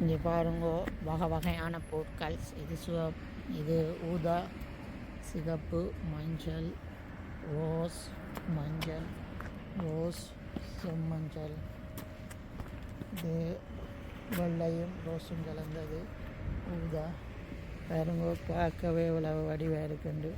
இங்கே பாருங்க வகை வகையான பொருட்கள். இது சிவப் இது ஊதா சிகப்பு மஞ்சள் ரோஸ் மஞ்சள் ரோஸ் செம்மஞ்சள். இது வெள்ளையும் ரோஸும் கலந்தது. ஊதா. பாருங்க பார்க்கவே இவ்வளவு வடிவாக இருக்குண்டு.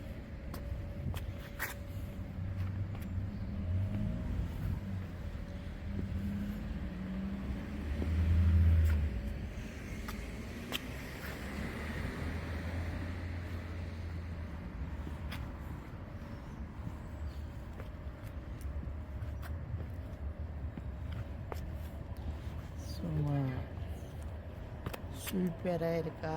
சும்மா சூப்பராக இருக்கா?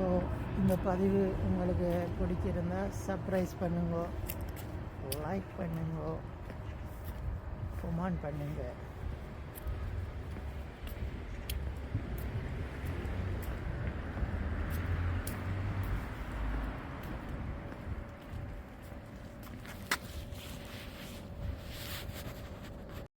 ஸோ இந்த பதிவு உங்களுக்கு பிடிச்சிருந்தால் சர்ப்ரைஸ் பண்ணுங்க லைக் பண்ணுங்க கொமான் பண்ணுங்கள்